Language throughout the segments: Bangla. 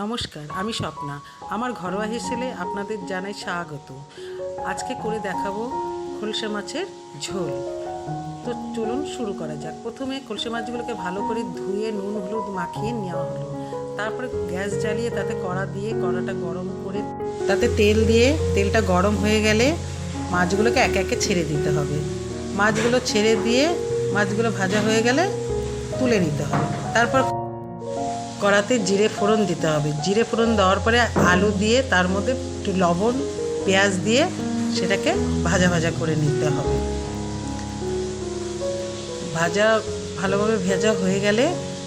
নমস্কার, আমি স্বপ্না। আমার ঘরোয়া হিসেবে আপনাদের জানাই স্বাগত। আজকে করে দেখাবো খোলসা মাছের ঝোল। তো চলুন শুরু করা যাক। প্রথমে খোলসা মাছগুলোকে ভালো করে ধুয়ে নুন, হলুদ মাখিয়ে নেওয়া হলো। তারপরে গ্যাস জ্বালিয়ে তাতে কড়া দিয়ে কড়াটা গরম করে, তাতে তেল দিয়ে, তেলটা গরম হয়ে গেলে মাছগুলোকে একে একে ছেড়ে দিতে হবে। মাছগুলো ছেড়ে দিয়ে মাছগুলো ভাজা হয়ে গেলে তুলে নিতে হবে। তারপর কড়াতে জিরে ফোড়ন দিতে হবে। জিরে ফোড়ন দেওয়ার পরে আলু দিয়ে তার মধ্যে একটু লবণ, পেঁয়াজ দিয়ে সেটাকে ভাজা ভাজা করে নিতে হবে। ভাজা ভালোভাবে ভেজা হয়ে গেলে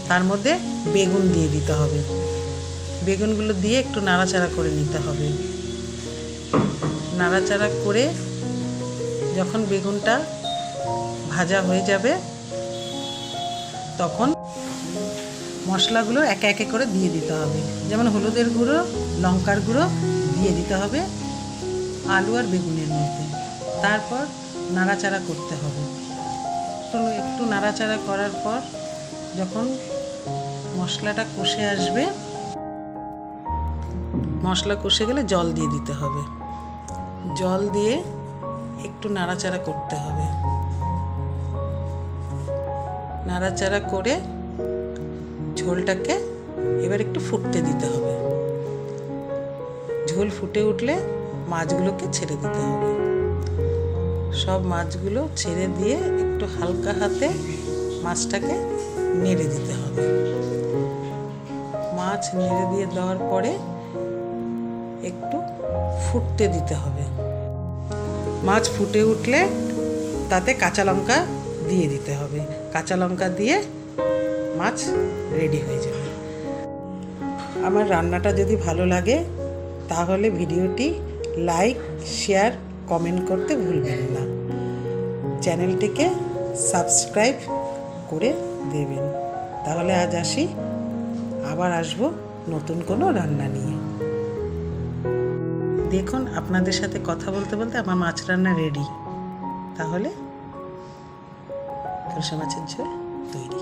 তার মধ্যে বেগুন দিয়ে দিতে হবে। বেগুনগুলো দিয়ে একটু নাড়াচাড়া করে নিতে হবে। নাড়াচাড়া করে যখন বেগুনটা ভাজা হয়ে যাবে, তখন মশলাগুলো একে একে করে দিয়ে দিতে হবে। যেমন হলুদের গুঁড়ো, লঙ্কার গুঁড়ো দিয়ে দিতে হবে আলু আর বেগুনের মধ্যে। তারপর নাড়াচাড়া করতে হবে। তো একটু নাড়াচাড়া করার পর যখন মশলাটা কষে আসবে, মশলা কষে গেলে জল দিয়ে দিতে হবে। জল দিয়ে একটু নাড়াচাড়া করতে হবে। নাড়াচাড়া করে ঝোলটাকে এবার একটু ফুটতে দিতে হবে। ঝোল ফুটে উঠলে মাছগুলোকে ছেড়ে দিতে হবে। সব মাছগুলো ছেড়ে দিয়ে একটু হালকা হাতে মাছটাকে নেড়ে দিতে হবে। মাছ নেড়ে দিয়ে দেওয়ার পরে একটু ফুটতে দিতে হবে। মাছ ফুটে উঠলে তাতে কাঁচা লঙ্কা দিয়ে দিতে হবে। কাঁচা লঙ্কা দিয়ে মাছ রেডি হয়ে যাবে। আমার রান্নাটা যদি ভালো লাগে, তাহলে ভিডিওটি লাইক, শেয়ার, কমেন্ট করতে ভুলবেন না। চ্যানেলটিকে সাবস্ক্রাইব করে দেবেন। তাহলে আজ আসি, আবার আসব নতুন কোনো রান্না নিয়ে। দেখুন, আপনাদের সাথে কথা বলতে বলতে আমার মাছ রান্না রেডি। তাহলে খোলসা মাছের ঝোল তৈরি।